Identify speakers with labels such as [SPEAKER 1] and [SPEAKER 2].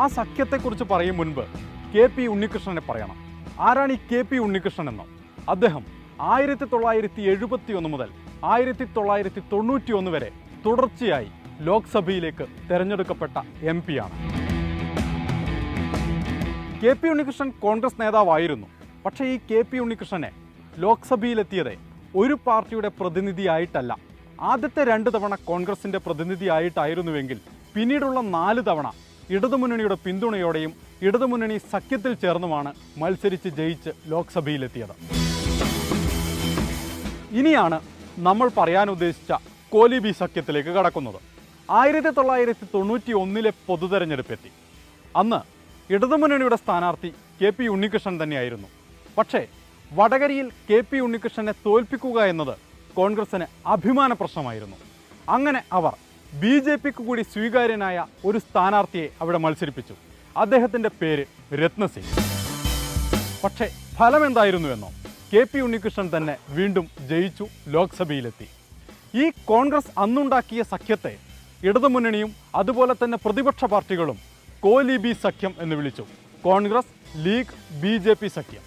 [SPEAKER 1] ആ സഖ്യത്തെക്കുറിച്ച് പറയും മുൻപ് കെ പി ഉണ്ണികൃഷ്ണനെ പറയണം. ആരാണ് ഈ കെ പി ഉണ്ണികൃഷ്ണൻ എന്നോ അദ്ദേഹം ആയിരത്തി തൊള്ളായിരത്തി എഴുപത്തി ഒന്ന് മുതൽ ആയിരത്തി തൊള്ളായിരത്തി തൊണ്ണൂറ്റി ഒന്ന് വരെ തുടർച്ചയായി ലോക്സഭയിലേക്ക് തെരഞ്ഞെടുക്കപ്പെട്ട എം ആണ്. കെ പി ഉണ്ണികൃഷ്ണൻ കോൺഗ്രസ് നേതാവായിരുന്നു. പക്ഷേ ഈ കെ പി ഉണ്ണികൃഷ്ണനെ ലോക്സഭയിലെത്തിയത് ഒരു പാർട്ടിയുടെ പ്രതിനിധിയായിട്ടല്ല. ആദ്യത്തെ രണ്ട് തവണ കോൺഗ്രസിന്റെ പ്രതിനിധിയായിട്ടായിരുന്നുവെങ്കിൽ പിന്നീടുള്ള നാല് തവണ ഇടതുമുന്നണിയുടെ പിന്തുണയോടെയും ഇടതുമുന്നണി സഖ്യത്തിൽ ചേർന്നുമാണ് മത്സരിച്ച് ജയിച്ച് ലോക്സഭയിലെത്തിയത്. ഇനിയാണ് നമ്മൾ പറയാൻ ഉദ്ദേശിച്ച കോലിബി സഖ്യത്തിലേക്ക് കടക്കുന്നത്. ആയിരത്തി തൊള്ളായിരത്തി തൊണ്ണൂറ്റി ഒന്നിലെ പൊതുതെരഞ്ഞെടുപ്പെത്തി. അന്ന് ഇടതുമുന്നണിയുടെ സ്ഥാനാർത്ഥി കെ പി ഉണ്ണികൃഷ്ണൻ തന്നെയായിരുന്നു. പക്ഷേ വടകരയിൽ കെ പി ഉണ്ണികൃഷ്ണനെ തോൽപ്പിക്കുക എന്നത് കോൺഗ്രസിന് അഭിമാന പ്രശ്നമായിരുന്നു. അങ്ങനെ അവർ ബി ജെ പിക്ക് കൂടി സ്വീകാര്യനായ ഒരു സ്ഥാനാർത്ഥിയെ അവിടെ മത്സരിപ്പിച്ചു. അദ്ദേഹത്തിന്റെ പേര് രത്നസിംഗ്. പക്ഷേ ഫലം എന്തായിരുന്നുവെന്നോ കെ പി ഉണ്ണികൃഷ്ണൻ തന്നെ വീണ്ടും ജയിച്ചു ലോക്സഭയിലെത്തി. ഈ കോൺഗ്രസ് അന്നുണ്ടാക്കിയ സഖ്യത്തെ ഇടതുമുന്നണിയും അതുപോലെ തന്നെ പ്രതിപക്ഷ പാർട്ടികളും കോലി ബി സഖ്യം എന്ന് വിളിച്ചു. കോൺഗ്രസ് ലീഗ് ബി സഖ്യം.